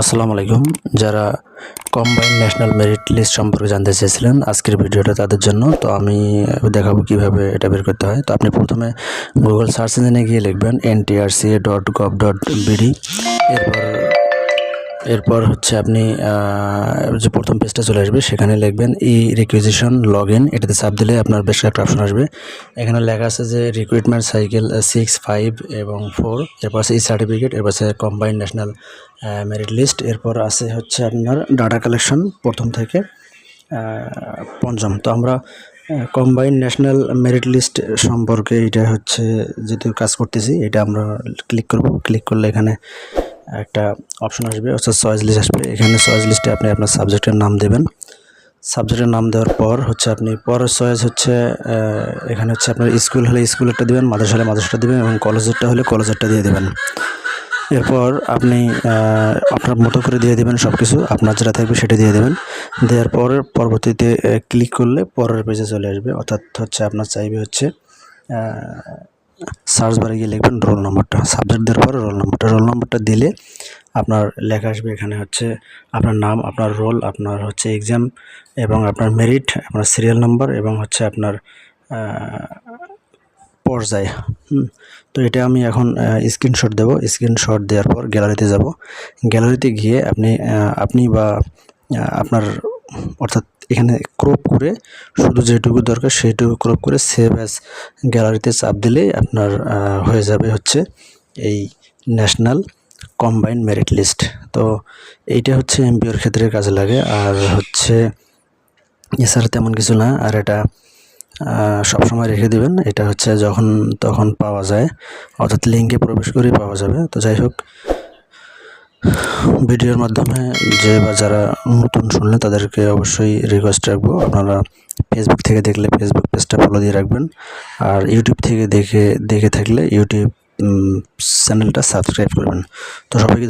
আসসালামু আলাইকুম। যারা কম্বাইন ন্যাশনাল মেরিট লিস্ট সম্পর্কে জানতে চেয়েছিলেন, আজকের ভিডিওটা তাদের জন্য। তো আমি দেখাবো কীভাবে এটা বের করতে হয়। তো আপনি প্রথমে গুগল সার্চ ইঞ্জিনে গিয়ে লিখবেন NTRC dot gov dot BD এরপর এরপর হচ্ছে আপনি যে প্রথম পেজটা চলে আসবে, সেখানে লিখবেন ই রিকুইজিশন লগ ইন এটাতে চাপ দিলে আপনার বেশ কয়েকটা অপশন আসবে। এখানে লেখা আছে যে রিক্রুটমেন্ট সাইকেল সিক্স ফাইভ এবং ফোর এরপর আছে ই সার্টিফিকেট এরপর আছে কম্বাইন্ড ন্যাশনাল মেরিট লিস্ট এরপর আছে হচ্ছে আপনার ডাটা কালেকশন প্রথম থেকে পঞ্চম। তো আমরা কম্বাইন্ড ন্যাশনাল মেরিট লিস্ট সম্পর্কে এটা হচ্ছে যেহেতু কাজ করতেছি, এটা আমরা ক্লিক করব। ক্লিক করলে এখানে একটা অপশন আসবে অর্থাৎ চয়েস লিস্ট আসবে। এখানে চয়েস লিস্টে আপনি আপনার সাবজেক্টের নাম দেবেন। সাবজেক্টের নাম দেওয়ার পর হচ্ছে আপনি, পরের চয়েস হচ্ছে এখানে হচ্ছে আপনার স্কুল হলে স্কুলেরটা দেবেন, মাদ্রাসা হলে মাদ্রাসাটা দেবেন এবং কলেজেরটা হলে কলেজেরটা দিয়ে দেবেন। এরপর আপনি আপনার মতো করে দিয়ে দেবেন সব কিছু আপনার যেটা থাকবে সেটা দিয়ে দেবেন। দেওয়ার পর পরবর্তীতে ক্লিক করলে পরের পেজে চলে আসবে। অর্থাৎ হচ্ছে আপনার চাইবে হচ্ছে সার্চ বারে গিয়ে লিখবেন রোল নম্বরটা, সাবজেক্ট দেওয়ার পর রোল নম্বরটা। রোল নম্বরটা দিলে আপনার লেখা আসবে এখানে হচ্ছে আপনার নাম, আপনার রোল, আপনার হচ্ছে এক্সাম এবং আপনার মেরিট, আপনার সিরিয়াল নাম্বার এবং হচ্ছে আপনার পর্যায়। তো এটা আমি এখন স্ক্রিনশট দেবো। স্ক্রিনশট দেওয়ার পর গ্যালারিতে যাব। গ্যালারিতে গিয়ে আপনি আপনি বা আপনার অর্থাৎ এখানে ক্রপ করে শুধু যেটুকু দরকার সেইটুকু ক্রপ করে সেভ অ্যাজ গ্যালারিতে চাপ দিলেই আপনার হয়ে যাবে হচ্ছে এই ন্যাশনাল কম্বাইন্ড মেরিট লিস্ট তো এইটা হচ্ছে এমপিওর ক্ষেত্রে কাজে লাগে। আর হচ্ছে এছাড়া তেমন কিছু না। আর এটা সব সময় রেখে দিবেন। এটা হচ্ছে যখন, তখন পাওয়া যায়। অর্থাৎ লিঙ্কে প্রবেশ করেই পাওয়া যাবে। তো যাই হোক ভিডিওর মাধ্যমে যে বা যারা নতুন শুনলে তাদেরকে অবশ্যই রিকোয়েস্ট রাখব। আপনারা ফেসবুক থেকে দেখলে ফেসবুক পেজটা ফলো দিয়ে রাখবেন। আর ইউটিউব থেকে দেখে দেখে থাকলে ইউটিউব চ্যানেলটা সাবস্ক্রাইব করবেন। তো সবাইকে।